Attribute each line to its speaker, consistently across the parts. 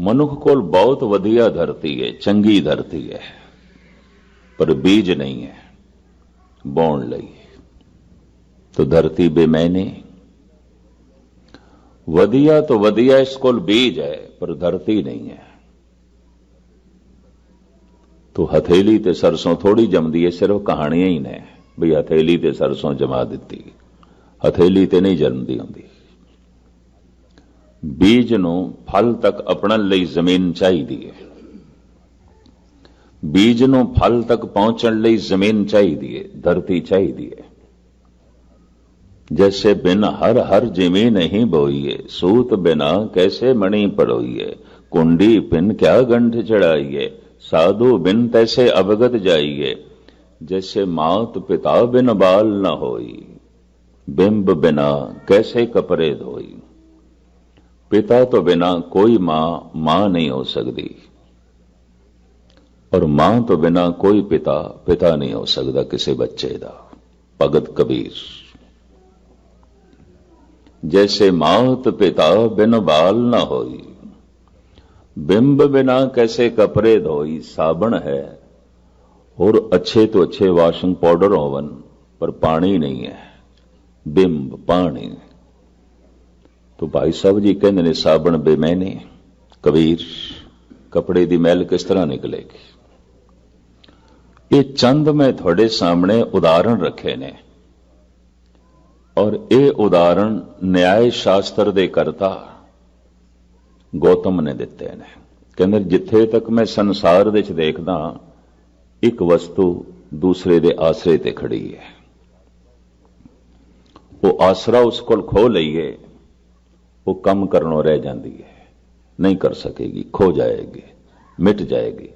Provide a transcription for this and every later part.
Speaker 1: ਮਨੁੱਖ ਕੋਲ ਬਹੁਤ ਵਧੀਆ ਧਰਤੀ ਹੈ, ਚੰਗੀ ਧਰਤੀ ਹੈ, ਪਰ ਬੀਜ ਨਹੀਂ ਹੈ, ਬੋਣ ਲਈ ਤੋ ਧਰਤੀ ਬੇਮੈਨੇ ਵਧੀਆ ਤੋਂ ਵਧੀਆ ਇਸ ਕੋਲ ਬੀਜ ਹੈ, ਪਰ ਧਰਤੀ ਨਹੀਂ ਹੈ। ਤੋ ਹਥੇਲੀ ਤੇ ਸਰਸੋਂ ਥੋੜੀ ਜੰਮਦੀ ਹੈ, ਸਿਰਫ ਕਹਾਣੀਆਂ ਹੀ ਨੇ ਵੀ ਹਥੇਲੀ ਤੇ ਸਰਸੋਂ ਜਮਾ ਦਿੱਤੀ। ਹਥੇਲੀ ਤੇ ਨਹੀਂ ਜਨਮਦੀ ਹੁੰਦੀ। ਬੀਜ ਨੂੰ ਫਲ ਤੱਕ ਅਪਣਨ ਲਈ ਜ਼ਮੀਨ ਚਾਹੀਦੀ ਹੈ। ਬੀਜ ਨੂੰ ਫਲ ਤੱਕ ਪਹੁੰਚਣ ਲਈ ਜ਼ਮੀਨ ਚਾਹੀਦੀ ਹੈ, ਧਰਤੀ ਚਾਹੀਦੀ ਹੈ। ਜੈਸੇ ਬਿਨ ਹਰ ਹਰ ਜਿਵੇਂ ਨਹੀਂ ਬੋਈਏ, ਸੂਤ ਬਿਨਾ ਕੈਸੇ ਮਣੀ ਪੜੋਈਏ, ਕੁੰਡੀ ਪਿੰਨ ਕਿਆ ਗੰਢ ਚੜਾਈਏ, ਸਾਧੂ ਬਿਨ ਤੈਸੇ ਅਵਗਤ ਜਾਈਏ, ਜੈਸੇ ਮਾਤ ਪਿਤਾ ਬਿਨ ਬਾਲ ਨਾ ਹੋਈ, ਬਿੰਬ ਬਿਨਾ ਕੈਸੇ ਕਪਰੇ ਧੋਈ। पिता तो बिना कोई मां मां नहीं हो सकती और मां तो बिना कोई पिता पिता नहीं हो सकता किसी बच्चे का भगत कबीर जैसे मात पिता बिन बाल न होई बिंब बिना कैसे कपड़े धोई साबण है और अच्छे तो अच्छे वाशिंग पाउडर होवन पर पानी नहीं है बिंब पानी ਤੋ ਭਾਈ ਸਾਹਿਬ ਜੀ ਕਹਿੰਦੇ ਨੇ, ਸਾਬਣ ਬੇਮੈਨੇ ਕਬੀਰ, ਕਪੜੇ ਦੀ ਮਹਿਲ ਕਿਸ ਤਰ੍ਹਾਂ ਨਿਕਲੇਗੀ? ਇਹ ਚੰਦ ਮੈਂ ਤੁਹਾਡੇ ਸਾਹਮਣੇ ਉਦਾਹਰਣ ਰੱਖੇ ਨੇ। ਔਰ ਇਹ ਉਦਾਹਰਣ ਨਿਆਏ ਸ਼ਾਸਤਰ ਦੇ ਕਰਤਾ ਗੌਤਮ ਨੇ ਦਿੱਤੇ ਨੇ। ਕਹਿੰਦੇ, ਜਿੱਥੇ ਤੱਕ ਮੈਂ ਸੰਸਾਰ ਵਿੱਚ ਦੇਖਦਾ, ਇੱਕ ਵਸਤੂ ਦੂਸਰੇ ਦੇ ਆਸਰੇ ਤੇ ਖੜੀ ਹੈ। ਉਹ ਆਸਰਾ ਉਸ ਕੋਲ ਖੋ ਲਈਏ ਉਹ ਕੰਮ ਕਰਨੋਂ ਰਹਿ ਜਾਂਦੀ ਹੈ। ਨਹੀਂ ਕਰ ਸਕੇਗੀ, ਖੋ ਜਾਏਗੀ, ਮਿਟ ਜਾਏਗੀ।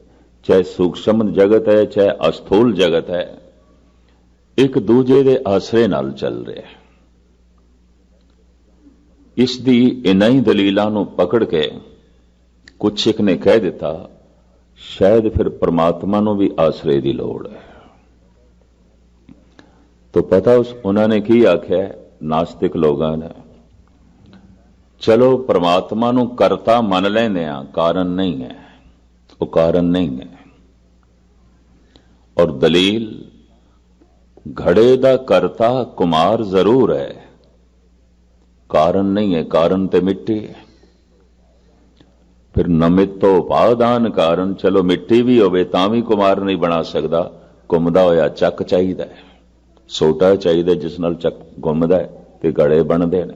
Speaker 1: ਚਾਹੇ ਸੂਖਸ਼ਮ ਜਗਤ ਹੈ, ਚਾਹੇ ਅਸਥੂਲ ਜਗਤ ਹੈ, ਇੱਕ ਦੂਜੇ ਦੇ ਆਸਰੇ ਨਾਲ ਚੱਲ ਰਿਹਾ ਹੈ। ਇਸ ਦੀ ਇਨ੍ਹਾਂ ਹੀ ਦਲੀਲਾਂ ਨੂੰ ਪਕੜ ਕੇ ਕੁਛ ਇੱਕ ਨੇ ਕਹਿ ਦਿੱਤਾ, ਸ਼ਾਇਦ ਫਿਰ ਪ੍ਰਮਾਤਮਾ ਨੂੰ ਵੀ ਆਸਰੇ ਦੀ ਲੋੜ ਹੈ। ਤੋ ਪਤਾ ਉਸ, ਉਹਨਾਂ ਨੇ ਕੀ ਆਖਿਆ? ਨਾਸਤਿਕ ਲੋਕਾਂ ਨੇ ਚਲੋ ਪ੍ਰਮਾਤਮਾ ਨੂੰ ਕਰਤਾ ਮੰਨ ਲੈਂਦੇ ਆ ਕਾਰਨ ਨਹੀਂ ਹੈ। ਉਹ ਕਾਰਨ ਨਹੀਂ ਹੈ। ਔਰ ਦਲੀਲ, ਘੜੇ ਦਾ ਕਰਤਾ ਕੁਮਾਰ ਜ਼ਰੂਰ ਹੈ। ਕਾਰਨ ਨਹੀਂ ਹੈ, ਕਾਰਨ ਤੇ ਮਿੱਟੀ ਹੈ। ਫਿਰ ਨਮਿਤੋ ਉਪਾਦਾਨ ਕਾਰਨ, ਚਲੋ ਮਿੱਟੀ ਵੀ ਹੋਵੇ ਤਾਂ ਵੀ ਕੁਮਾਰ ਨਹੀਂ ਬਣਾ ਸਕਦਾ। ਘੁੰਮਦਾ ਹੋਇਆ ਚੱਕ ਚਾਹੀਦਾ ਹੈ। ਸੋਟਾ ਚਾਹੀਦਾ ਜਿਸ ਨਾਲ ਚੱਕ ਘੁੰਮਦਾ ਹੈ ਤੇ ਗੜੇ ਬਣਦੇ ਨੇ।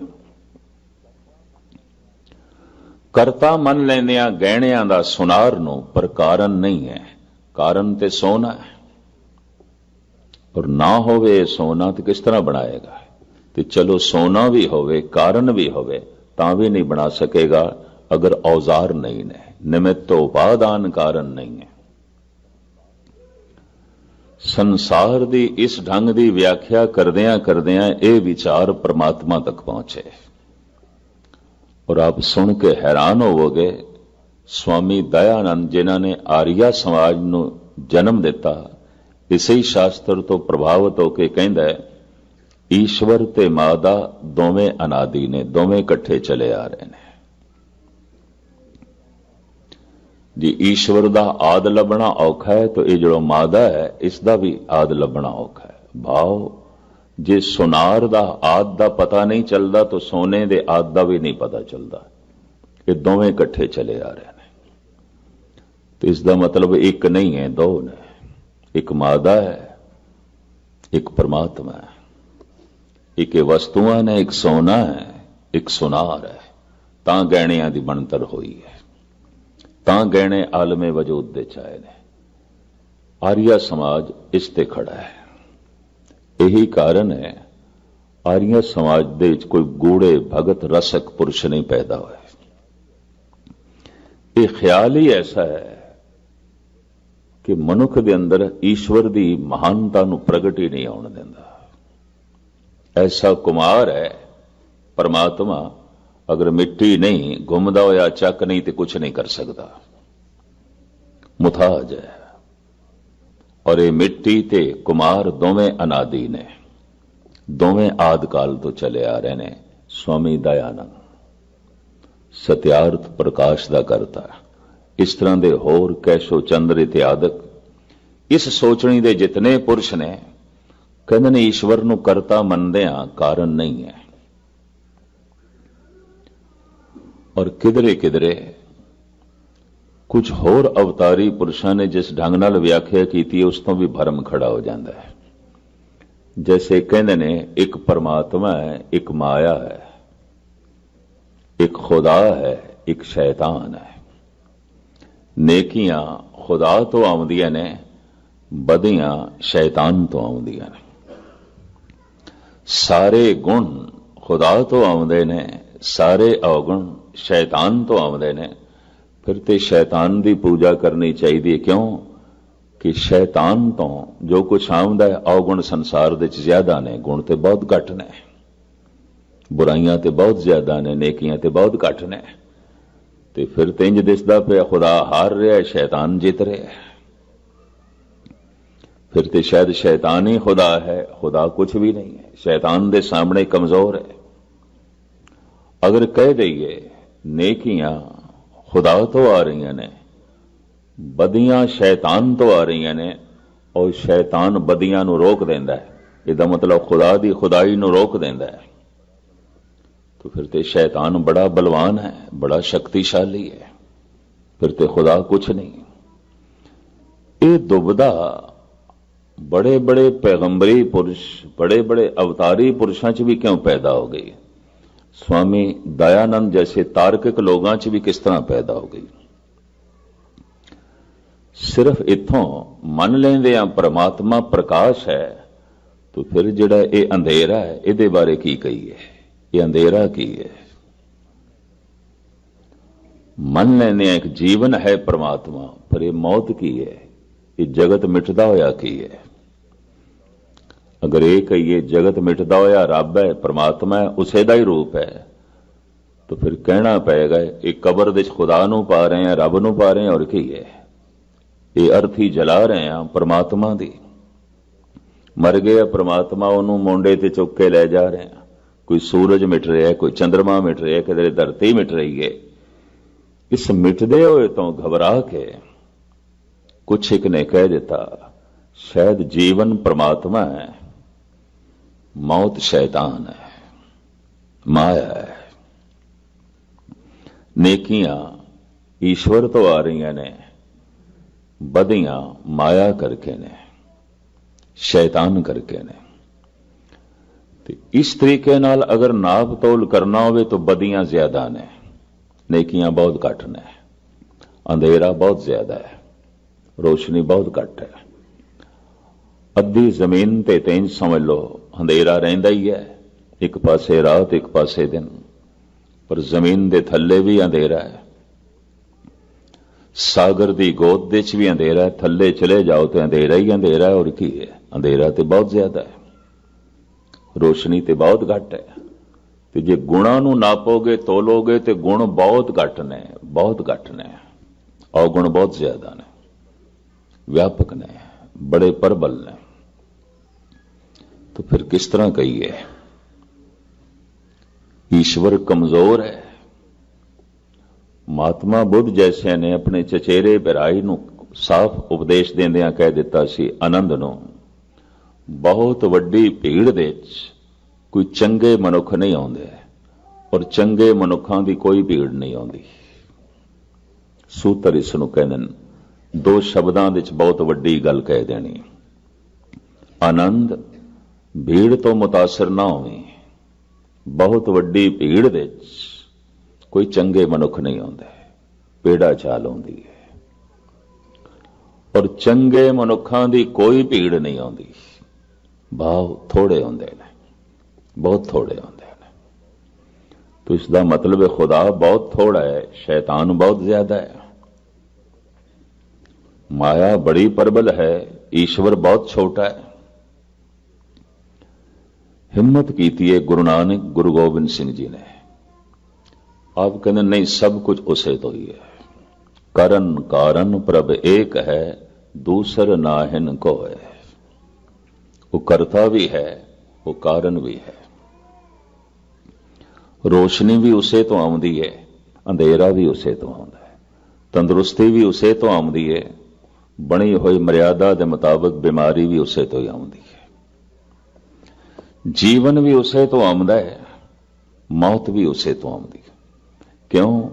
Speaker 1: ਕਰਤਾ ਮੰਨ ਲੈਂਦੇ ਆ ਗਹਿਣਿਆਂ ਦਾ ਸੁਨਾਰ ਨੂੰ ਪਰ ਕਾਰਨ ਨਹੀਂ ਹੈ। ਕਾਰਨ ਤੇ ਸੋਨਾ ਹੈ। ਔਰ ਨਾ ਹੋਵੇ ਸੋਨਾ ਤੇ ਕਿਸ ਤਰ੍ਹਾਂ ਬਣਾਏਗਾ? ਤੇ ਚਲੋ ਸੋਨਾ ਵੀ ਹੋਵੇ, ਕਾਰਨ ਵੀ ਹੋਵੇ, ਤਾਂ ਵੀ ਨਹੀਂ ਬਣਾ ਸਕੇਗਾ, ਅਗਰ ਔਜ਼ਾਰ ਨਹੀਂ ਨੇ। ਨਿਮਿਤ ਤੋਂ ਉਪਾਦਾਨ ਕਾਰਨ ਨਹੀਂ ਹੈ। ਸੰਸਾਰ ਦੀ ਇਸ ਢੰਗ ਦੀ ਵਿਆਖਿਆ ਕਰਦਿਆਂ ਕਰਦਿਆਂ ਇਹ ਵਿਚਾਰ ਪ੍ਰਮਾਤਮਾ ਤੱਕ ਪਹੁੰਚੇ। ਔਰ ਆਪ ਸੁਣ ਕੇ ਹੈਰਾਨ ਹੋਵੋਗੇ, ਸਵਾਮੀ ਦਇਆਨੰਦ ਜਿਨ੍ਹਾਂ ਨੇ ਆਰੀਆ ਸਮਾਜ ਨੂੰ ਜਨਮ ਦਿੱਤਾ, ਇਸੇ ਹੀ ਸ਼ਾਸਤਰ ਤੋਂ ਪ੍ਰਭਾਵਿਤ ਹੋ ਕੇ ਕਹਿੰਦਾ ਹੈ, ਈਸ਼ਵਰ ਤੇ ਮਾਦਾ ਦੋਵੇਂ ਅਨਾਦੀ ਨੇ, ਦੋਵੇਂ ਇਕੱਠੇ ਚਲੇ ਆ ਰਹੇ ਨੇ। ਜੇ ਈਸ਼ਵਰ ਦਾ ਆਦ ਲੱਭਣਾ ਔਖਾ ਹੈ, ਤਾਂ ਇਹ ਜਿਹੜਾ ਮਾਦਾ ਹੈ, ਇਸ ਦਾ ਵੀ ਆਦ ਲੱਭਣਾ ਔਖਾ ਹੈ। ਭਾਵ ਜੇ ਸੁਨਾਰ ਦਾ ਆਦ ਦਾ ਪਤਾ ਨਹੀਂ ਚੱਲਦਾ, ਤਾਂ ਸੋਨੇ ਦੇ ਆਦ ਦਾ ਵੀ ਨਹੀਂ ਪਤਾ ਚੱਲਦਾ। ਇਹ ਦੋਵੇਂ ਇਕੱਠੇ ਚਲੇ ਆ ਰਹੇ ਨੇ। ਤੇ ਇਸ ਦਾ ਮਤਲਬ ਇੱਕ ਨਹੀਂ ਹੈ, ਦੋ ਨੇ। ਇੱਕ ਮਾਦਾ ਹੈ, ਇੱਕ ਪਰਮਾਤਮਾ ਹੈ। ਇੱਕ ਇਹ ਵਸਤੂਆਂ ਨੇ, ਇੱਕ ਸੋਨਾ ਹੈ, ਇੱਕ ਸੁਨਾਰ ਹੈ। ਤਾਂ ਗਹਿਣਿਆਂ ਦੀ ਬਣਤਰ ਹੋਈ ਹੈ। ਤਾਂ ਗਹਿਣੇ ਆਲਮੇ ਵਜੂਦ ਦੇ ਚਾਏ ਨੇ। ਆਰੀਆ ਸਮਾਜ ਇਸ ਤੇ ਖੜਾ ਹੈ। ਇਹੀ ਕਾਰਨ ਹੈ, ਆਰੀਆ ਸਮਾਜ ਦੇ ਵਿੱਚ ਕੋਈ ਗੂੜੇ ਭਗਤ ਰਸਕ ਪੁਰਸ਼ ਨਹੀਂ ਪੈਦਾ ਹੋਏ। ਇਹ ਖਿਆਲ ਹੀ ਐਸਾ ਹੈ ਕਿ ਮਨੁੱਖ ਦੇ ਅੰਦਰ ਈਸ਼ਵਰ ਦੀ ਮਹਾਨਤਾ ਨੂੰ ਪ੍ਰਗਟ ਹੀ ਨਹੀਂ ਆਉਣ ਦਿੰਦਾ। ਐਸਾ ਕੁਮਾਰ ਹੈ, ਪਰਮਾਤਮਾ ਅਗਰ ਮਿੱਟੀ ਨਹੀਂ ਘੁੰਮਦਾ ਹੋਇਆ, ਚੱਕ ਨਹੀਂ ਤੇ ਕੁਝ ਨਹੀਂ ਕਰ ਸਕਦਾ। ਮੁਥਾਜ ਹੈ। ਔਰ ਇਹ ਮਿੱਟੀ ਤੇ ਕੁਮਾਰ ਦੋਵੇਂ ਅਨਾਦੀ ਨੇ ਦੋਵੇਂ ਆਦ ਕਾਲ ਤੋਂ ਚਲੇ ਆ ਰਹੇ ਨੇ, ਸਵਾਮੀ ਦਇਆਨੰਦ। ਸਤਿਆਰਥ ਪ੍ਰਕਾਸ਼ ਦਾ ਕਰਤਾ। ਇਸ ਤਰ੍ਹਾਂ ਦੇ ਹੋਰ ਕੈਸ਼ੋ ਚੰਦਰ ਇਤਿਆਦਿਕ ਇਸ ਸੋਚਣੀ ਦੇ ਜਿਤਨੇ ਪੁਰਸ਼ ਨੇ, ਕਹਿੰਦੇ ਨੇ ਈਸ਼ਵਰ ਨੂੰ ਕਰਤਾ ਮੰਨਦੇ ਆ ਕਾਰਨ ਨਹੀਂ ਹੈ। ਔਰ ਕਿਧਰੇ ਕਿਧਰੇ ਕੁਝ ਹੋਰ ਅਵਤਾਰੀ ਪੁਰਸ਼ਾਂ ਨੇ ਜਿਸ ਢੰਗ ਨਾਲ ਵਿਆਖਿਆ ਕੀਤੀ, ਉਸ ਤੋਂ ਵੀ ਭਰਮ ਖੜਾ ਹੋ ਜਾਂਦਾ ਹੈ। ਜੈਸੇ ਕਹਿੰਦੇ ਨੇ, ਇੱਕ ਪਰਮਾਤਮਾ ਹੈ, ਇੱਕ ਮਾਇਆ ਹੈ, ਇੱਕ ਖੁਦਾ ਹੈ, ਇੱਕ ਸ਼ੈਤਾਨ ਹੈ। ਨੇਕੀਆਂ ਖੁਦਾ ਤੋਂ ਆਉਂਦੀਆਂ ਨੇ ਬਦੀਆਂ ਸ਼ੈਤਾਨ ਤੋਂ ਆਉਂਦੀਆਂ ਨੇ। ਸਾਰੇ ਗੁਣ ਖੁਦਾ ਤੋਂ ਆਉਂਦੇ ਨੇ, ਸਾਰੇ ਔਗੁਣ ਸ਼ੈਤਾਨ ਤੋਂ ਆਉਂਦੇ ਨੇ ਫਿਰ ਤੇ ਸ਼ੈਤਾਨ ਦੀ ਪੂਜਾ ਕਰਨੀ ਚਾਹੀਦੀ ਹੈ ਕਿਉਂ ਕਿ ਸ਼ੈਤਾਨ ਤੋਂ ਜੋ ਕੁਝ ਆਉਂਦਾ ਹੈ ਔਗੁਣ ਸੰਸਾਰ ਦੇ ਵਿੱਚ ਜ਼ਿਆਦਾ ਨੇ ਗੁਣ ਤੇ ਬਹੁਤ ਘੱਟ ਨੇ ਬੁਰਾਈਆਂ ਤੇ ਬਹੁਤ ਜ਼ਿਆਦਾ ਨੇ ਨੇਕੀਆਂ ਤੇ ਬਹੁਤ ਘੱਟ ਨੇ ਤੇ ਫਿਰ ਤੇ ਇੰਜ ਦਿਸਦਾ ਪਿਆ ਖੁਦਾ ਹਾਰ ਰਿਹਾ ਹੈ ਸ਼ੈਤਾਨ ਜਿੱਤ ਰਿਹਾ ਹੈ ਫਿਰ ਤੇ ਸ਼ਾਇਦ ਸ਼ੈਤਾਨ ਹੀ ਖੁਦਾ ਹੈ ਖੁਦਾ ਕੁਝ ਵੀ ਨਹੀਂ ਹੈ ਸ਼ੈਤਾਨ ਦੇ ਸਾਹਮਣੇ ਕਮਜ਼ੋਰ ਹੈ ਅਗਰ ਕਹਿ ਦਈਏ ਨੇਕੀਆਂ ਖੁਦਾ ਤੋਂ ਆ ਰਹੀਆਂ ਨੇ ਬਦੀਆਂ ਸ਼ੈਤਾਨ ਤੋਂ ਆ ਰਹੀਆਂ ਨੇ ਔਰ ਸ਼ੈਤਾਨ ਬਦੀਆਂ ਨੂੰ ਰੋਕ ਦਿੰਦਾ ਹੈ ਇਹਦਾ ਮਤਲਬ ਖੁਦਾ ਦੀ ਖੁਦਾਈ ਨੂੰ ਰੋਕ ਦਿੰਦਾ ਹੈ तो फिर ते शैतान बड़ा बलवान है बड़ा शक्तिशाली है फिर ते खुदा कुछ नहीं ये दुबदा बड़े बड़े पैगंबरी पुरुष बड़े बड़े अवतारी पुरुषों च भी क्यों पैदा हो गई स्वामी दयानंद जैसे तार्किक लोगों च भी किस तरह पैदा हो गई ਸਿਰਫ ਇੱਥੋਂ ਮੰਨ ਲੈਂਦੇ ਆ ਪ੍ਰਮਾਤਮਾ ਪ੍ਰਕਾਸ਼ ਹੈ ਤਾਂ ਫਿਰ ਜਿਹੜਾ ਇਹ ਅੰਧੇਰਾ ਹੈ ਇਹਦੇ ਬਾਰੇ ਕੀ ਕਹੀਏ ਇਹ ਅੰਧੇਰਾ ਕੀ ਹੈ ਮੰਨ ਲੈਂਦੇ ਆ ਇੱਕ ਜੀਵਨ ਹੈ ਪ੍ਰਮਾਤਮਾ ਪਰ ਇਹ ਮੌਤ ਕੀ ਹੈ ਇਹ ਜਗਤ ਮਿਟਦਾ ਹੋਇਆ ਕੀ ਹੈ ਅਗਰ ਇਹ ਕਹੀਏ ਜਗਤ ਮਿਟਦਾ ਹੋਇਆ ਰੱਬ ਹੈ, ਪਰਮਾਤਮਾ ਹੈ, ਉਸੇ ਦਾ ਹੀ ਰੂਪ ਹੈ, ਤਾਂ ਫਿਰ ਕਹਿਣਾ ਪਏਗਾ, ਇਹ ਕਬਰ ਦੇ ਵਿੱਚ ਖੁਦਾ ਨੂੰ ਪਾ ਰਹੇ ਆ ਰੱਬ ਨੂੰ ਪਾ ਰਹੇ ਆ ਔਰ ਕੀ ਹੈ? ਇਹ ਅਰਥੀ ਜਲਾ ਰਹੇ ਆ ਪਰਮਾਤਮਾ ਦੀ। ਮਰ ਗਿਆ ਪਰਮਾਤਮਾ, ਉਹਨੂੰ ਮੋਢੇ ਤੇ ਚੁੱਕ ਕੇ ਲੈ ਜਾ ਰਹੇ ਆ ਕੋਈ ਸੂਰਜ ਮਿਟ ਰਿਹਾ ਕੋਈ ਚੰ드ਰਮਾ ਮਿਟ ਰਿਹਾ ਕਿਤੇ ਧਰਤੀ ਮਿਟ ਰਹੀ ਹੈ। ਇਸ ਮਿਟਦੇ ਹੋਏ ਤੋਂ ਘਬਰਾ ਕੇ ਕੁਛ ਇੱਕ ਨੇ ਕਹਿ ਦਿੱਤਾ, ਸ਼ਾਇਦ ਜੀਵਨ ਪਰਮਾਤਮਾ ਹੈ। ਮੌਤ ਸ਼ੈਤਾਨ ਹੈ, ਮਾਇਆ ਹੈ। ਨੇਕੀਆਂ ਈਸ਼ਵਰ ਤੋਂ ਆ ਰਹੀਆਂ ਨੇ ਬਦੀਆਂ ਮਾਇਆ ਕਰਕੇ ਨੇ, ਸ਼ੈਤਾਨ ਕਰਕੇ ਨੇ। ਤੇ ਇਸ ਤਰੀਕੇ ਨਾਲ ਅਗਰ ਨਾਪ ਤੋਲ ਕਰਨਾ ਹੋਵੇ ਤਾਂ ਬਦੀਆਂ ਜ਼ਿਆਦਾ ਨੇ, ਨੇਕੀਆਂ ਬਹੁਤ ਘੱਟ ਨੇ। ਅੰਧੇਰਾ ਬਹੁਤ ਜ਼ਿਆਦਾ ਹੈ, ਰੋਸ਼ਨੀ ਬਹੁਤ ਘੱਟ ਹੈ। ਅੱਧੀ ਜ਼ਮੀਨ ਤੇ ਤੈਨ ਸਮਝ ਲਓ ਅੰਧੇਰਾ ਰਹਿੰਦਾ ਹੀ ਹੈ। ਇੱਕ ਪਾਸੇ ਰਾਤ, ਇੱਕ ਪਾਸੇ ਦਿਨ। ਪਰ ਜ਼ਮੀਨ ਦੇ ਥੱਲੇ ਵੀ ਅੰਧੇਰਾ ਹੈ। ਸਾਗਰ ਦੀ ਗੋਦ ਦੇ ਵਿੱਚ ਵੀ ਅੰਧੇਰਾ ਹੈ। ਥੱਲੇ ਚਲੇ ਜਾਓ ਤੇ ਅੰਧੇਰਾ ਹੀ ਅੰਧੇਰਾ ਔਰ ਕੀ ਹੈ? ਅੰਧੇਰਾ ਤੇ ਬਹੁਤ ਜ਼ਿਆਦਾ ਹੈ। ਰੋਸ਼ਨੀ ਤੇ ਬਹੁਤ ਘੱਟ ਹੈ। ਤੇ ਜੇ ਗੁਣਾਂ ਨੂੰ ਨਾਪੋਗੇ, ਤੋਲੋਗੇ ਤੇ ਗੁਣ ਬਹੁਤ ਘੱਟ ਨੇ, ਬਹੁਤ ਘੱਟ ਨੇ। ਔਗੁਣ ਬਹੁਤ ਜ਼ਿਆਦਾ ਨੇ। ਵਿਆਪਕ ਨੇ। ਬੜੇ ਪਰਬਲ ਨੇ। तो फिर किस तरह कहिए ईश्वर कमजोर है ਮਹਾਤਮਾ ਬੁੱਧ ਜੈਸੇ ਨੇ ਆਪਣੇ ਚਚੇਰੇ ਬਿਰਾਈ ਨੂੰ ਸਾਫ਼ ਉਪਦੇਸ਼ ਦਿੰਦਿਆਂ ਕਹਿ ਦਿੱਤਾ ਸੀ ਆਨੰਦ ਨੂੰ ਬਹੁਤ ਵੱਡੀ ਭੀੜ ਦੇ ਵਿੱਚ ਕੋਈ ਚੰਗੇ ਮਨੁੱਖ ਨਹੀਂ ਆਉਂਦੇ ਔਰ ਚੰਗੇ ਮਨੁੱਖਾਂ ਦੀ ਕੋਈ ਭੀੜ ਨਹੀਂ ਆਉਂਦੀ ਸੂਤਰ ਇਸ ਨੂੰ ਕਹਿੰਦੇ ਨੇ ਦੋ ਸ਼ਬਦਾਂ ਵਿੱਚ ਬਹੁਤ ਵੱਡੀ ਗੱਲ ਕਹਿ ਦੇਣੀ ਆਨੰਦ ਭੀੜ ਤੋਂ ਮੁਤਾਸਰ ਨਾ ਹੋਵੇ। ਬਹੁਤ ਵੱਡੀ ਭੀੜ ਦੇ ਵਿੱਚ ਕੋਈ ਚੰਗੇ ਮਨੁੱਖ ਨਹੀਂ ਆਉਂਦੇ। ਪੇੜਾ ਚਾਲ ਆਉਂਦੀ ਹੈ। ਔਰ ਚੰਗੇ ਮਨੁੱਖਾਂ ਦੀ ਕੋਈ ਭੀੜ ਨਹੀਂ ਆਉਂਦੀ। ਭਾਵ ਥੋੜੇ ਹੁੰਦੇ ਨੇ। ਬਹੁਤ ਥੋੜੇ ਹੁੰਦੇ ਨੇ। ਤੋ ਇਸ ਦਾ ਮਤਲਬ ਹੈ ਖੁਦਾ ਬਹੁਤ ਥੋੜਾ ਹੈ, ਸ਼ੈਤਾਨ ਬਹੁਤ ਜ਼ਿਆਦਾ ਹੈ। ਮਾਇਆ ਬੜੀ ਪਰਬਲ ਹੈ, ਈਸ਼ਵਰ ਬਹੁਤ ਛੋਟਾ ਹੈ। ਹਿੰਮਤ ਕੀਤੀ ਹੈ ਗੁਰੂ ਨਾਨਕ, ਗੁਰੂ ਗੋਬਿੰਦ ਸਿੰਘ ਜੀ ਨੇ। ਆਪ ਕਹਿੰਦੇ, ਨਹੀਂ, ਸਭ ਕੁਝ ਉਸੇ ਤੋਂ ਹੀ ਹੈ। ਕਰਨ ਕਾਰਨ ਪ੍ਰਭ ਏਕ ਹੈ, ਦੂਸਰ ਨਾਹਿਨ ਕੋ ਹੈ। ਉਹ ਕਰਤਾ ਵੀ ਹੈ, ਉਹ ਕਾਰਨ ਵੀ ਹੈ। ਰੋਸ਼ਨੀ ਵੀ ਉਸੇ ਤੋਂ ਆਉਂਦੀ ਹੈ ਅੰਧੇਰਾ ਵੀ ਉਸੇ ਤੋਂ ਆਉਂਦਾ ਹੈ। ਤੰਦਰੁਸਤੀ ਵੀ ਉਸੇ ਤੋਂ ਆਉਂਦੀ ਹੈ ਬਣੀ ਹੋਈ ਮਰਿਆਦਾ ਦੇ ਮੁਤਾਬਕ ਬਿਮਾਰੀ ਵੀ ਉਸੇ ਤੋਂ ਹੀ ਆਉਂਦੀ ਹੈ ਜੀਵਨ ਵੀ ਉਸੇ ਤੋਂ ਆਉਂਦਾ ਹੈ, ਮੌਤ ਵੀ ਉਸੇ ਤੋਂ ਆਉਂਦੀ ਹੈ। ਕਿਉਂ?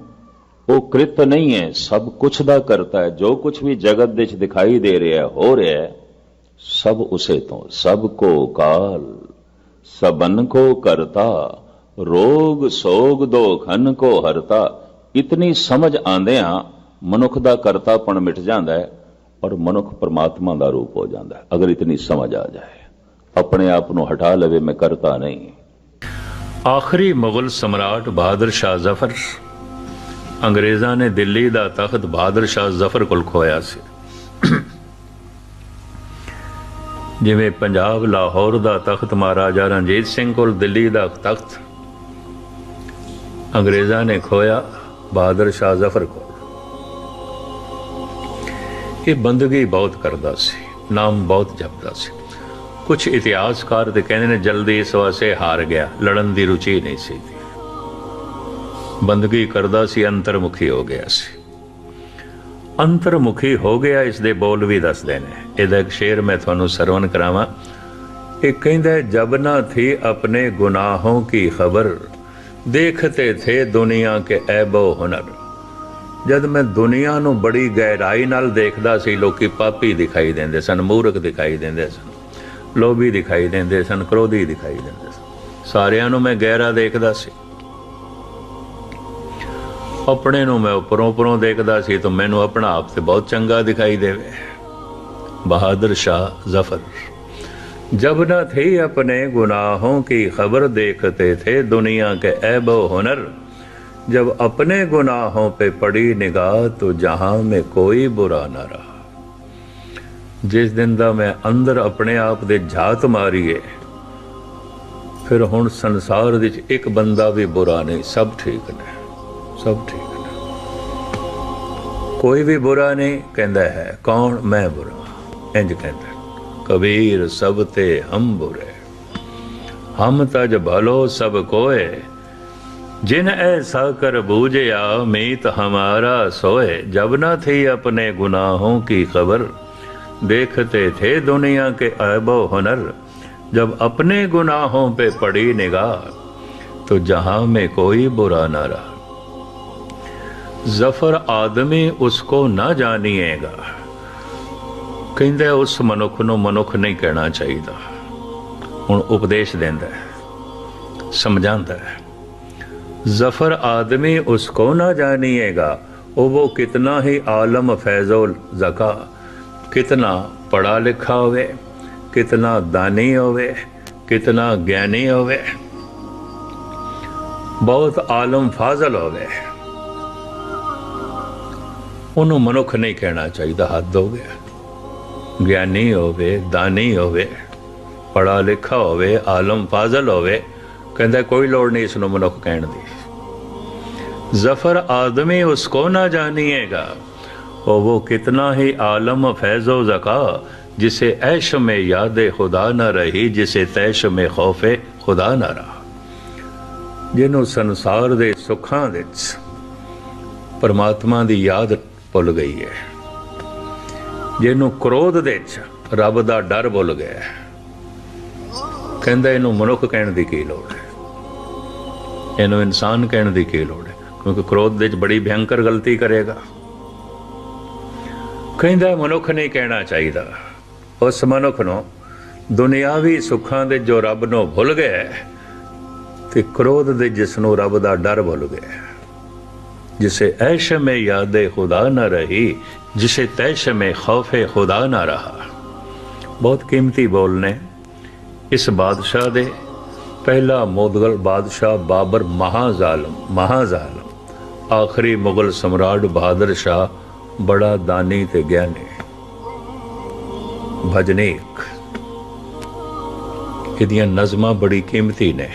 Speaker 1: ਉਹ ਕ੍ਰਿਤ ਨਹੀਂ ਹੈ, ਸਭ ਕੁਝ ਦਾ ਕਰਤਾ ਹੈ, ਜੋ ਕੁਝ ਵੀ ਜਗਤ ਦੇ ਵਿੱਚ ਦਿਖਾਈ ਦੇ ਰਿਹਾ, ਹੋ ਰਿਹਾ ਹੈ, ਸਭ ਉਸੇ ਤੋਂ, ਸਭ ਕੋ ਕਾਲ, ਸਬਨ ਕੋ ਕਰਤਾ, ਰੋਗ ਸੋਗ ਦੋਖਨ ਕੋ ਹਰਤਾ। ਇਤਨੀ ਸਮਝ ਆਂਦਿਆਂ ਮਨੁੱਖ ਦਾ ਕਰਤਾਪਣ ਮਿਟ ਜਾਂਦਾ ਹੈ ਔਰ ਮਨੁੱਖ ਪਰਮਾਤਮਾ ਦਾ ਰੂਪ ਹੋ ਜਾਂਦਾ ਹੈ, ਅਗਰ ਇਤਨੀ ਸਮਝ ਆ ਜਾਏ। ਆਪਣੇ ਆਪ ਨੂੰ ਹਟਾ ਲਵੇ, ਮੈਂ ਕਰਤਾ ਨਹੀਂ।
Speaker 2: ਆਖਰੀ ਮੁਗਲ ਸਮਰਾਟ ਬਹਾਦਰ ਸ਼ਾਹ ਜ਼ਫਰ। ਅੰਗਰੇਜ਼ਾਂ ਨੇ ਦਿੱਲੀ ਦਾ ਤਖਤ ਬਹਾਦਰ ਸ਼ਾਹ ਜ਼ਫਰ ਕੋਲ ਖੋਇਆ ਸੀ। ਜਿਵੇਂ ਪੰਜਾਬ, ਲਾਹੌਰ ਦਾ ਤਖਤ ਮਹਾਰਾਜਾ ਰਣਜੀਤ ਸਿੰਘ ਕੋਲ ਦਿੱਲੀ ਦਾ ਤਖਤ, ਅੰਗਰੇਜ਼ਾਂ ਨੇ ਖੋਇਆ ਬਹਾਦਰ ਸ਼ਾਹ ਜ਼ਫਰ ਕੋਲ। ਇਹ ਬੰਦਗੀ ਬਹੁਤ ਕਰਦਾ ਸੀ, ਨਾਮ ਬਹੁਤ ਜਪਦਾ ਸੀ। ਕੁਝ ਇਤਿਹਾਸਕਾਰ ਦੇ ਕਹਿੰਦੇ ਨੇ ਜਲਦੀ ਇਸ ਵਾਸਤੇ ਹਾਰ ਗਿਆ, ਲੜਨ ਦੀ ਰੁਚੀ ਨਹੀਂ ਸੀ। ਬੰਦਗੀ ਕਰਦਾ ਸੀ, ਅੰਤਰਮੁਖੀ ਹੋ ਗਿਆ ਸੀ। ਅੰਤਰਮੁਖੀ ਹੋ ਗਿਆ ਇਸ ਦੇ ਬੋਲ ਵੀ ਦੱਸਦੇ ਨੇ। ਇਹਦਾ ਇੱਕ ਸ਼ੇਰ ਮੈਂ ਤੁਹਾਨੂੰ ਸਰਵਨ ਕਰਾਵਾਂ। ਇਹ ਕਹਿੰਦਾ, ਜਬ ਨਾ ਥੀ ਆਪਣੇ ਗੁਨਾਹੋਂ ਕੀ ਖਬਰ, ਦੇਖਤੇ ਥੇ ਦੁਨੀਆ ਕੇ ਐਬੋ ਹੁਨਰ। ਜਦ ਮੈਂ ਦੁਨੀਆ ਨੂੰ ਬੜੀ ਗਹਿਰਾਈ ਨਾਲ ਦੇਖਦਾ ਸੀ, ਲੋਕੀ ਪਾਪੀ ਦਿਖਾਈ ਦਿੰਦੇ ਸਨ, ਮੂਰਖ ਦਿਖਾਈ ਦਿੰਦੇ ਸਨ। ਲੋਭੀ ਦਿਖਾਈ ਦਿੰਦੇ ਸਨ ਕ੍ਰੋਧੀ ਦਿਖਾਈ ਦਿੰਦੇ ਸਨ ਸਾਰਿਆਂ ਨੂੰ ਮੈਂ ਗਹਿਰਾ ਦੇਖਦਾ ਸੀ ਆਪਣੇ ਨੂੰ ਮੈਂ ਉੱਪਰੋਂ ਉੱਪਰੋਂ ਦੇਖਦਾ ਸੀ ਤਾਂ ਮੈਨੂੰ ਆਪਣਾ ਆਪ ਤੇ ਬਹੁਤ ਚੰਗਾ ਦਿਖਾਈ ਦੇਵੇ ਬਹਾਦਰ ਸ਼ਾਹ ਜ਼ਫਰ जब न थे अपने गुनाहों की खबर देखते थे दुनिया के ऐब व हुनर जब अपने गुनाहों पे पड़ी निगाह तो जहां में कोई बुरा न रहा ਜਿਸ ਦਿਨ ਦਾ ਮੈਂ ਅੰਦਰ ਆਪਣੇ ਆਪ ਦੇ ਝਾਤ ਮਾਰੀਏ, ਫਿਰ ਹੁਣ ਸੰਸਾਰ ਵਿੱਚ ਇੱਕ ਬੰਦਾ ਵੀ ਬੁਰਾ ਨਹੀਂ, ਸਭ ਠੀਕ ਨੇ, ਸਭ ਠੀਕ ਨੇ। ਕੋਈ ਵੀ ਬੁਰਾ ਨਹੀਂ, ਕਹਿੰਦਾ ਹੈ, ਕੌਣ? ਮੈਂ ਬੁਰਾ, ਇੰਜ ਕਹਿੰਦਾ ਕਬੀਰ ਸਭ ਤੇ ਹਮ ਬੁਰੇ। ਹਮ ਤਜ ਭਲੋ ਸਭ ਕੋਏ, ਜਿਨ ਐਸਾ ਕਰ ਬੂਝਿਆ, ਮੀਤ ਹਮਾਰਾ ਸੋਏ। ਜਬ ਨਾ ਥੀ ਆਪਣੇ ਗੁਨਾਹੋਂ ਕੀ ਖਬਰ? देखते थे दुनिया के ऐबो हुनर जब अपने गुनाहों पे पड़ी निगाह तो जहां में कोई बुरा न रहा जफर आदमी उसको न जानिएगा ਕਹਿੰਦਾ ਉਸ ਮਨੁੱਖ ਨੂੰ ਮਨੁੱਖ ਨਹੀਂ ਕਹਿਣਾ ਚਾਹੀਦਾ ਹੁਣ ਉਪਦੇਸ਼ ਦਿੰਦਾ ਹੈ ਸਮਝਾਉਂਦਾ ਹੈ जफर आदमी उसको ना जानिएगा ओ वो कितना ही आलम फैजोल जका ਕਿਤਨਾ ਪੜਾ ਲਿਖਾ ਹੋਵੇ, ਕਿਤਨਾ ਦਾਨੀ ਹੋਵੇ, ਕਿਤਨਾ ਗਿਆਨੀ ਹੋਵੇ, ਬਹੁਤ ਆਲਮ ਫਾਜ਼ਲ ਹੋਵੇ। ਉਹਨੂੰ ਮਨੁੱਖ ਨਹੀਂ ਕਹਿਣਾ ਚਾਹੀਦਾ, ਹੱਦ ਹੋ ਗਿਆ। ਗਿਆਨੀ ਹੋਵੇ, ਦਾਨੀ ਹੋਵੇ ਪੜਾ ਲਿਖਾ ਹੋਵੇ, ਆਲਮ ਫਾਜ਼ਲ ਹੋਵੇ, ਕਹਿੰਦਾ ਕੋਈ ਲੋੜ ਨਹੀਂ ਇਸ ਨੂੰ ਮਨੁੱਖ ਕਹਿਣ ਦੀ। ਜ਼ਫਰ ਆਦਮੀ ਉਸ ਕੋ ਨਾ ਜਾਣੀਏਗਾ और वो कितना ही आलम फैजो जका जिसे ऐश में याद खुदा न रही जिसे तैश में खौफ खुदा न रहा ਜਿਹਨੂੰ ਸੰਸਾਰ ਦੇ ਸੁੱਖਾਂ ਵਿੱਚ ਪਰਮਾਤਮਾ ਦੀ ਯਾਦ ਭੁੱਲ ਗਈ ਹੈ ਜਿਹਨੂੰ ਕ੍ਰੋਧ ਦੇ ਵਿੱਚ ਰੱਬ ਦਾ ਡਰ ਭੁੱਲ ਗਿਆ ਹੈ। ਕਹਿੰਦਾ ਇਹਨੂੰ ਮਨੁੱਖ ਕਹਿਣ ਦੀ ਕੀ ਲੋੜ ਹੈ ਇਹਨੂੰ ਇਨਸਾਨ ਕਹਿਣ ਦੀ ਕੀ ਲੋੜ ਹੈ ਕਿਉਂਕਿ ਕ੍ਰੋਧ ਦੇ ਵਿੱਚ ਬੜੀ ਭਿਆਨਕ ਗਲਤੀ ਕਰੇਗਾ ਕਹਿੰਦਾ, ਮਨੁੱਖ ਨਹੀਂ ਕਹਿਣਾ ਚਾਹੀਦਾ। ਉਸ ਮਨੁੱਖ ਨੂੰ ਦੁਨਿਆਵੀ ਸੁੱਖਾਂ ਦੇ ਜੋ ਰੱਬ ਨੂੰ ਭੁੱਲ ਗਿਆ ਤੇ ਕ੍ਰੋਧ ਦੇ ਜਿਸ ਨੂੰ ਰੱਬ ਦਾ ਡਰ ਭੁੱਲ ਗਿਆ ਜਿਸੇ ਐਸ਼ ਮੇ ਯਾਦੇ ਖੁਦਾ ਨਾ ਰਹੀ, ਜਿਸੇ ਤੈਸ਼ ਮੇ ਖੌਫੇ ਖੁਦਾ ਨਾ ਰਹਾ। ਬਹੁਤ ਕੀਮਤੀ ਬੋਲ ਨੇ ਇਸ ਬਾਦਸ਼ਾਹ ਦੇ। ਪਹਿਲਾ ਮੋਦਗਲ ਬਾਦਸ਼ਾਹ ਬਾਬਰ ਮਹਾਜ਼ਾਲਮ ਮਹਾਜ਼ਾਲਮ, ਆਖਰੀ ਮੁਗਲ ਸਮਰਾਟ ਬਹਾਦਰ ਸ਼ਾਹ ਬੜਾ ਦਾਨੀ ਤੇ ਗਿਆਨੀ ਭਜਨੇਕ, ਇਹਦੀਆਂ ਨਜ਼ਮਾਂ ਬੜੀ ਕੀਮਤੀ ਨੇ।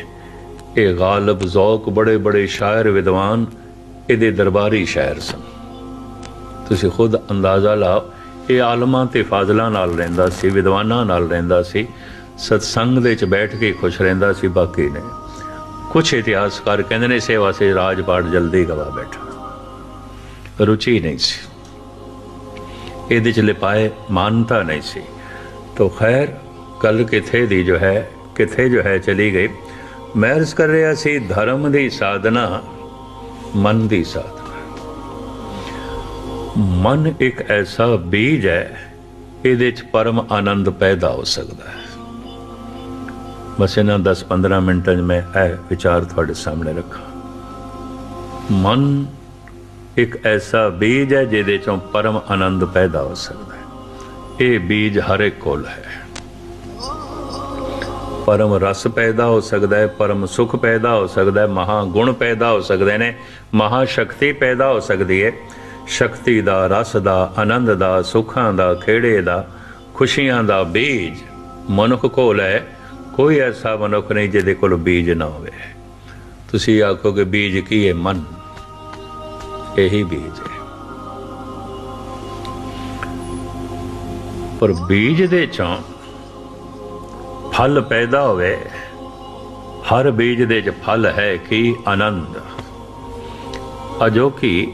Speaker 2: ਇਹ ਗਾਲਬ ਜ਼ੌਕ ਬੜੇ ਬੜੇ ਸ਼ਾਇਰ ਵਿਦਵਾਨ ਇਹਦੇ ਦਰਬਾਰੀ ਸ਼ਾਇਰ ਸਨ। ਤੁਸੀਂ ਖੁਦ ਅੰਦਾਜ਼ਾ ਲਾਓ, ਇਹ ਆਲਮਾਂ ਤੇ ਫਾਜ਼ਲਾਂ ਨਾਲ ਰਹਿੰਦਾ ਸੀ, ਵਿਦਵਾਨਾਂ ਨਾਲ ਰਹਿੰਦਾ ਸੀ, ਸਤਸੰਗ ਦੇ ਵਿੱਚ ਬੈਠ ਕੇ ਖੁਸ਼ ਰਹਿੰਦਾ ਸੀ, ਬਾਕੀ ਨੇ। ਕੁਝ ਇਤਿਹਾਸਕਾਰ ਕਹਿੰਦੇ ਨੇ, ਸੇਵਾ ਸੇ ਰਾਜਪਾਟ ਜਲਦੀ ਗਵਾ ਬੈਠਾ। ਰੁਚੀ ਨਹੀਂ ਸੀ। ਇਹਦੇ ਚ ਲਿਪਾਏ ਮਾਨਤਾ ਨਹੀਂ ਸੀ। ਤੋ ਖੈਰ, ਕੱਲ ਕਿਥੇ ਦੀ ਜੋ ਹੈ, ਕਿਥੇ ਜੋ ਹੈ ਚਲੀ ਗਈ। ਮੈਂ ਅਰਜ਼ ਕਰ ਰਿਹਾ ਸੀ ਧਰਮ ਦੀ ਸਾਧਨਾ, ਮਨ ਦੀ ਸਾਧਨਾ। ਮਨ ਇੱਕ ਐਸਾ ਬੀਜ ਹੈ, ਇਹਦੇ ਚ ਪਰਮ ਆਨੰਦ ਪੈਦਾ ਹੋ ਸਕਦਾ ਹੈ। ਬਸ ਇਹਨਾਂ 10-15 ਮਿੰਟਾਂ 'ਚ ਮੈਂ ਇਹ ਵਿਚਾਰ ਤੁਹਾਡੇ ਸਾਹਮਣੇ ਰੱਖਾਂ। ਮਨ ਇੱਕ ਐਸਾ ਬੀਜ ਹੈ ਜਿਹਦੇ ਚੋਂ ਪਰਮ ਆਨੰਦ ਪੈਦਾ ਹੋ ਸਕਦਾ ਹੈ। ਇਹ ਬੀਜ ਹਰ ਇੱਕ ਕੋਲ ਹੈ। ਪਰਮ ਰਸ ਪੈਦਾ ਹੋ ਸਕਦਾ ਹੈ, ਪਰਮ ਸੁਖ ਪੈਦਾ ਹੋ ਸਕਦਾ ਹੈ ਮਹਾ ਗੁਣ ਪੈਦਾ ਹੋ ਸਕਦੇ ਨੇ ਮਹਾ ਸ਼ਕਤੀ ਪੈਦਾ ਹੋ ਸਕਦੀ ਹੈ। ਸ਼ਕਤੀ ਦਾ, ਰਸ ਦਾ, ਆਨੰਦ ਦਾ, ਸੁੱਖਾਂ ਦਾ, ਖੇੜੇ ਦਾ, ਖੁਸ਼ੀਆਂ ਦਾ ਬੀਜ ਮਨੁੱਖ ਕੋਲ ਹੈ। ਕੋਈ ਐਸਾ ਮਨੁੱਖ ਨਹੀਂ ਜਿਹਦੇ ਕੋਲ ਬੀਜ ਨਾ ਹੋਵੇ। ਤੁਸੀਂ ਆਖੋਗੇ, ਬੀਜ ਕੀ ਹੈ? ਮਨ। ਇਹੀ ਬੀਜ ਹੈ। ਪਰ ਬੀਜ ਦੇ ਚੋਂ ਫਲ ਪੈਦਾ ਹੋਵੇ, ਹਰ ਬੀਜ ਦੇ ਚ ਫਲ ਹੈ ਕਿ ਆਨੰਦ? ਅਜੋ ਕਿ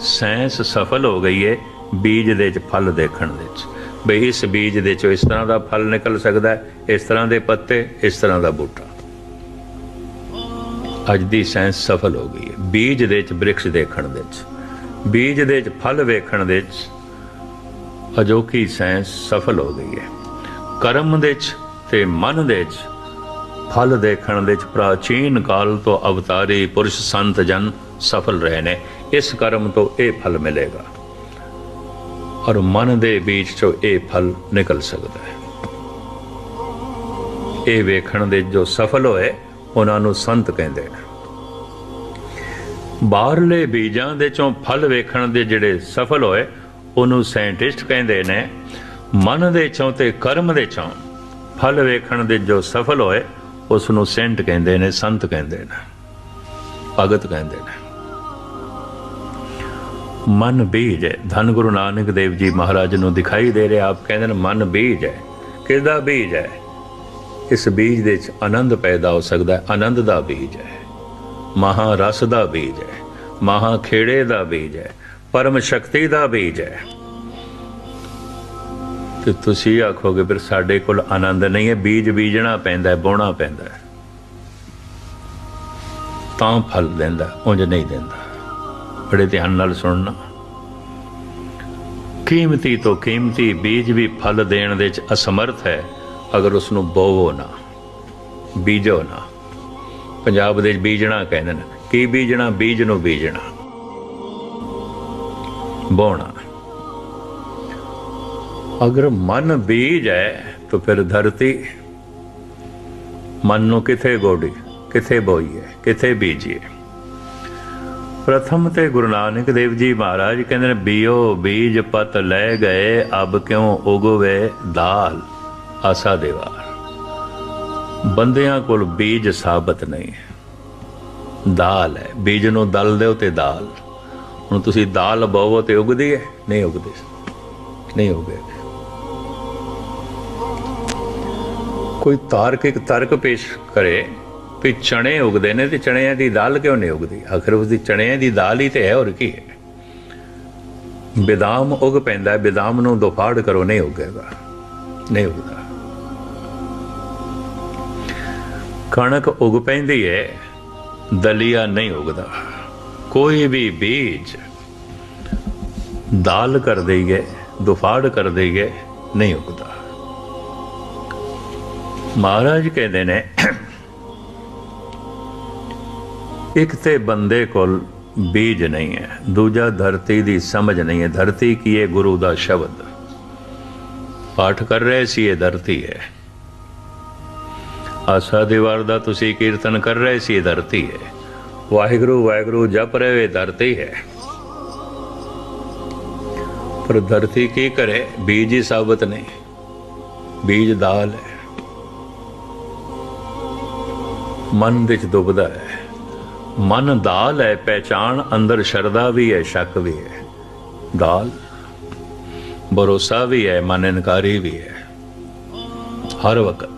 Speaker 2: ਸਾਇੰਸ ਸਫਲ ਹੋ ਗਈ ਹੈ ਬੀਜ ਦੇ ਚ ਫਲ ਦੇਖਣ ਦੇ ਚ ਬਈ ਇਸ ਬੀਜ ਦੇ ਚੋਂ ਇਸ ਤਰ੍ਹਾਂ ਦਾ ਫਲ ਨਿਕਲ ਸਕਦਾ ਹੈ, ਇਸ ਤਰ੍ਹਾਂ ਦੇ ਪੱਤੇ, ਇਸ ਤਰ੍ਹਾਂ ਦਾ ਬੂਟਾ। ਅੱਜ ਦੀ ਸਾਇੰਸ ਸਫਲ ਹੋ ਗਈ ਹੈ ਬੀਜ ਦੇ ਵਿੱਚ ਬ੍ਰਿਕਸ਼ ਦੇਖਣ ਦੇ ਚ ਬੀਜ ਦੇ ਵਿੱਚ ਫਲ ਵੇਖਣ ਦੇ ਚ ਅਜੋਕੀ ਸਾਇੰਸ ਸਫਲ ਹੋ ਗਈ ਹੈ। ਕਰਮ ਦੇ ਚ ਤੇ ਮਨ ਦੇ ਵਿੱਚ ਫਲ ਦੇਖਣ ਦੇ ਚ ਪ੍ਰਾਚੀਨ ਕਾਲ ਤੋਂ ਅਵਤਾਰੀ ਪੁਰਸ਼ ਸੰਤ ਜਨ ਸਫਲ ਰਹੇ ਨੇ। ਇਸ ਕਰਮ ਤੋਂ ਇਹ ਫਲ ਮਿਲੇਗਾ ਔਰ ਮਨ ਦੇ ਬੀਜ ਚੋਂ ਇਹ ਫਲ ਨਿਕਲ ਸਕਦਾ ਹੈ। ਇਹ ਵੇਖਣ ਦੇ ਜੋ ਸਫਲ ਹੋਏ, ਉਹਨਾਂ ਨੂੰ ਸੰਤ ਕਹਿੰਦੇ ਨੇ। ਬਾਹਰਲੇ ਬੀਜਾਂ ਦੇ ਚੋਂ ਫਲ ਵੇਖਣ ਦੇ ਜਿਹੜੇ ਸਫਲ ਹੋਏ, ਉਹਨੂੰ ਸਾਇੰਟਿਸਟ ਕਹਿੰਦੇ ਨੇ, ਮਨ ਦੇ ਚੋਂ ਤੇ ਕਰਮ ਦੇ ਚੋਂ ਫਲ ਵੇਖਣ ਦੇ ਜੋ ਸਫਲ ਹੋਏ ਉਸ ਨੂੰ ਸੈਂਟ ਕਹਿੰਦੇ ਨੇ, ਸੰਤ ਕਹਿੰਦੇ ਨੇ, ਭਗਤ ਕਹਿੰਦੇ ਨੇ। ਮਨ ਬੀਜ ਹੈ। ਧੰਨ ਗੁਰੂ ਨਾਨਕ ਦੇਵ ਜੀ ਮਹਾਰਾਜ ਨੂੰ ਦਿਖਾਈ ਦੇ ਰਿਹਾ, ਆਪ ਕਹਿੰਦੇ ਨੇ, ਮਨ ਬੀਜ ਹੈ। ਕਿਹਦਾ ਬੀਜ ਹੈ? ਇਸ ਬੀਜ ਦੇ ਵਿੱਚ ਆਨੰਦ ਪੈਦਾ ਹੋ ਸਕਦਾ ਹੈ, ਆਨੰਦ ਦਾ ਬੀਜ ਹੈ। ਮਹਾ ਰਸ ਦਾ ਬੀਜ ਹੈ ਮਹਾ ਖੇੜੇ ਦਾ ਬੀਜ ਹੈ, ਪਰਮ ਸ਼ਕਤੀ ਦਾ ਬੀਜ ਹੈ। ਤੇ ਤੁਸੀਂ ਆਖੋਗੇ, ਫਿਰ ਸਾਡੇ ਕੋਲ ਆਨੰਦ ਨਹੀਂ ਹੈ, ਬੀਜ ਬੀਜਣਾ ਪੈਂਦਾ ਹੈ, ਬੋਣਾ ਪੈਂਦਾ ਹੈ। ਤਾਂ ਫਲ ਦਿੰਦਾ, ਉਂਝ ਨਹੀਂ ਦਿੰਦਾ। ਬੜੇ ਧਿਆਨ ਨਾਲ ਸੁਣਨਾ। ਕੀਮਤੀ ਤੋਂ ਕੀਮਤੀ ਬੀਜ ਵੀ ਫਲ ਦੇਣ ਦੇ ਵਿੱਚ ਅਸਮਰਥ ਹੈ, ਅਗਰ ਉਸ ਨੂੰ ਬੋਵੋ ਨਾ, ਬੀਜੋ ਨਾ। ਪੰਜਾਬ ਦੇ ਬੀਜਣਾ ਕਹਿੰਦੇ ਨੇ। ਕੀ ਬੀਜਣਾ? ਬੀਜ ਨੂੰ ਬੀਜਣਾ। ਬੋਣਾ। ਅਗਰ ਮਨ ਬੀਜ ਹੈ, ਤਾਂ ਫਿਰ ਧਰਤੀ ਮਨ ਨੂੰ ਕਿਥੇ ਗੋੜੀ ਕਿਥੇ ਬੋਈਏ? ਕਿਥੇ ਬੀਜੀਏ? ਪ੍ਰਥਮ ਤੇ ਗੁਰੂ ਨਾਨਕ ਦੇਵ ਜੀ ਮਹਾਰਾਜ ਕਹਿੰਦੇ ਨੇ, ਬੀਓ ਬੀਜ ਪਤ ਲੈ ਗਏ, ਅਬ ਕਿਉਂ ਉਗਵੇ ਦਾਲ? ਆਸਾ ਦੇਵਾਰ ਬੰਦਿਆਂ ਕੋਲ ਬੀਜ ਸਾਬਤ ਨਹੀਂ। ਹੈ ਦਾਲ ਹੈ। ਬੀਜ ਨੂੰ ਦਲ ਦਿਓ ਤੇ ਦਾਲ। ਹੁਣ ਤੁਸੀਂ ਦਾਲ ਬੋਵੋ ਤੇ ਉਗਦੀ ਹੈ? ਨਹੀਂ ਉਗਦੀ। ਨਹੀਂ ਉਗੇ। ਕੋਈ ਤਾਰਕਿਕ ਤਰਕ ਪੇਸ਼ ਕਰੇ ਵੀ ਚਣੇ ਉਗਦੇ ਨੇ ਤੇ ਚਣਿਆਂ ਦੀ ਦਾਲ ਕਿਉਂ ਨਹੀਂ ਉਗਦੀ? ਆਖਰ ਉਸ ਦੀ ਚਣਿਆਂ ਦੀ ਦਾਲ ਹੀ ਤੇ ਹੈ, ਹੋਰ ਕੀ ਹੈ? ਬਦਾਮ ਉਗ ਪੈਂਦਾ ਹੈ। ਬਦਾਮ ਨੂੰ ਦੁਫਾੜ ਕਰੋ, ਨਹੀਂ ਉਗੇਗਾ। ਨਹੀਂ ਉਗਦਾ। ਕਣਕ ਉਗ ਪੈਂਦੀ ਹੈ ਦਲੀਆ ਨਹੀਂ ਉਗਦਾ। ਕੋਈ ਵੀ ਬੀਜ ਦਾਲ ਕਰ ਦੇਈਏ, ਦੁਫਾੜ ਕਰ ਦੇਈਏ, ਨਹੀਂ ਉਗਦਾ। ਮਹਾਰਾਜ ਕਹਿੰਦੇ ਨੇ, ਇੱਕ ਤੇ ਬੰਦੇ ਕੋਲ ਬੀਜ ਨਹੀਂ ਹੈ, ਦੂਜਾ ਧਰਤੀ ਦੀ ਸਮਝ ਨਹੀਂ ਹੈ, ਧਰਤੀ ਕੀ ਹੈ? ਗੁਰੂ ਦਾ ਸ਼ਬਦ। ਪਾਠ ਕਰ ਰਹੇ ਸੀ, ਇਹ ਧਰਤੀ ਹੈ। ਆਸਾ ਦੀਵਾਰ ਦਾ ਤੁਸੀਂ ਕੀਰਤਨ ਕਰ ਰਹੇ ਸੀ ਇਹ ਧਰਤੀ ਹੈ। ਵਾਹਿਗੁਰੂ ਵਾਹਿਗੁਰੂ, ਜਪ ਰਹੇ ਇਹ ਧਰਤੀ ਹੈ। ਪਰ ਧਰਤੀ ਕੀ ਕਰੇ? ਬੀਜ ਹੀ ਸਾਬਤ ਨਹੀਂ। ਬੀਜ ਦਾਲ ਹੈ। ਮਨ ਵਿੱਚ ਦੁਬਦਾ ਹੈ। ਮਨ ਦਾਲ ਹੈ ਪਹਿਚਾਨ ਅੰਦਰ ਸ਼ਰਦਾ ਵੀ ਹੈ, ਸ਼ੱਕ ਵੀ ਹੈ। ਦਾਲ। ਭਰੋਸਾ ਵੀ ਹੈ, ਮਨ ਇਨਕਾਰੀ ਵੀ ਹੈ। ਹਰ ਵਕਤ।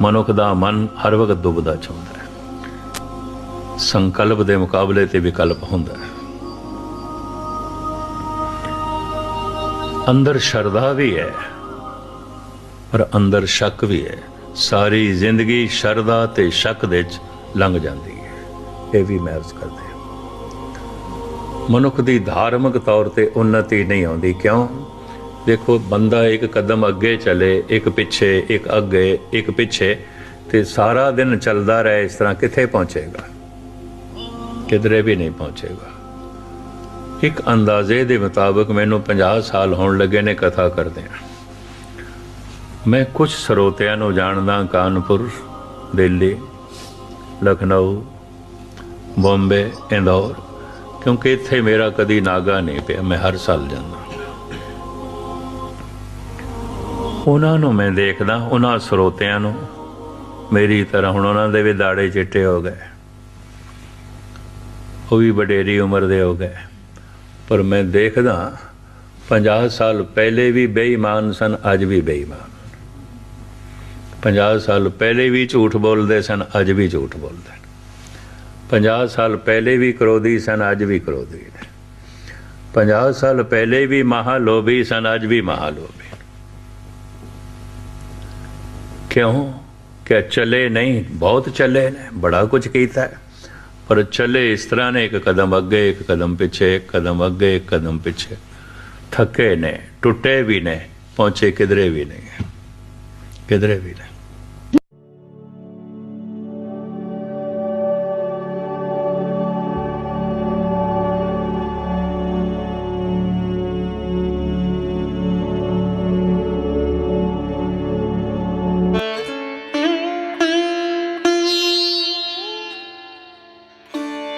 Speaker 2: ਮਨੁੱਖ ਦਾ ਮਨ ਹਰ ਵਕਤ ਦੁਬਦਾ ਚਾਹੁੰਦਾ ਹੈ। ਸੰਕਲਪ ਦੇ ਮੁਕਾਬਲੇ ਤੇ ਵਿਕਲਪ ਹੁੰਦਾ ਹੈ। ਅੰਦਰ ਸ਼ਰਧਾ ਵੀ ਹੈ, ਪਰ ਅੰਦਰ ਸ਼ੱਕ ਵੀ ਹੈ। ਸਾਰੀ ਜ਼ਿੰਦਗੀ ਸ਼ਰਧਾ ਤੇ ਸ਼ੱਕ ਦੇ ਵਿੱਚ ਲੰਘ ਜਾਂਦੀ ਹੈ। ਇਹ ਵੀ ਮੈਂ ਕਰਦੇ ਮਨੁੱਖ ਦੀ ਧਾਰਮਿਕ ਤੌਰ ਤੇ ਉન્નਤੀ ਨਹੀਂ ਆਉਂਦੀ। ਕਿਉਂ? ਦੇਖੋ, ਬੰਦਾ ਇੱਕ ਕਦਮ ਅੱਗੇ ਚਲੇ, ਇੱਕ ਪਿੱਛੇ, ਇੱਕ ਅੱਗੇ, ਇੱਕ ਪਿੱਛੇ, ਤੇ ਸਾਰਾ ਦਿਨ ਚੱਲਦਾ ਰਹੇ, ਇਸ ਤਰ੍ਹਾਂ ਕਿੱਥੇ ਪਹੁੰਚੇਗਾ? ਕਿਧਰੇ ਵੀ ਨਹੀਂ ਪਹੁੰਚੇਗਾ। ਇੱਕ ਅੰਦਾਜ਼ੇ ਦੇ ਮੁਤਾਬਕ ਮੈਨੂੰ 50 ਸਾਲ ਹੋਣ ਲੱਗੇ ਨੇ ਕਥਾ ਕਰਦੇ ਆ ਮੈਂ ਕੁਝ ਸਰੋਤਿਆਂ ਨੂੰ ਜਾਣਦਾ, ਕਾਨਪੁਰ, ਦਿੱਲੀ, ਲਖਨਊ, ਬੰਬੇ, ਇੰਦੌਰ, ਕਿਉਂਕਿ ਇੱਥੇ ਮੇਰਾ ਕਦੀ ਨਾਗਾ ਨਹੀਂ ਪਿਆ, ਮੈਂ ਹਰ ਸਾਲ ਜਾਂਦਾ। ਉਹਨਾਂ ਨੂੰ ਮੈਂ ਦੇਖਦਾ, ਉਹਨਾਂ ਸਰੋਤਿਆਂ ਨੂੰ। ਮੇਰੀ ਤਰ੍ਹਾਂ ਹੁਣ ਉਹਨਾਂ ਦੇ ਵੀ ਦਾੜੇ ਚਿੱਟੇ ਹੋ ਗਏ। ਉਹ ਵੀ ਵਡੇਰੀ ਉਮਰ ਦੇ ਹੋ ਗਏ। ਪਰ ਮੈਂ ਦੇਖਦਾ 50 ਸਾਲ ਪਹਿਲੇ ਵੀ ਬੇਈਮਾਨ ਸਨ, ਅੱਜ ਵੀ ਬੇਈਮਾਨ। 50 ਸਾਲ ਪਹਿਲੇ ਵੀ ਝੂਠ ਬੋਲਦੇ ਸਨ, ਅੱਜ ਵੀ ਝੂਠ ਬੋਲਦੇ ਨੇ। 50 ਸਾਲ ਪਹਿਲੇ ਵੀ ਕਰੋਧੀ ਸਨ, ਅੱਜ ਵੀ ਕਰੋਧੀ ਨੇ। 50 ਸਾਲ ਪਹਿਲੇ ਵੀ ਮਹਾਲੋਭੀ ਸਨ, ਅੱਜ ਵੀ ਮਹਾਲੋਭੀ। ਕਿਉਂ ਕਿ ਚਲੇ ਨਹੀਂ? ਬਹੁਤ ਚਲੇ ਨੇ, ਬੜਾ ਕੁਝ ਕੀਤਾ ਪਰ ਚਲੇ ਇਸ ਤਰ੍ਹਾਂ ਨੇ, ਇੱਕ ਕਦਮ ਅੱਗੇ, ਇੱਕ ਕਦਮ ਪਿੱਛੇ, ਇੱਕ ਕਦਮ ਅੱਗੇ, ਇੱਕ ਕਦਮ ਪਿੱਛੇ। ਥੱਕੇ ਨੇ, ਟੁੱਟੇ ਵੀ ਨੇ, ਪਹੁੰਚੇ ਕਿਧਰੇ ਵੀ ਨਹੀਂ। ਕਿਧਰੇ ਵੀ ਨਹੀਂ।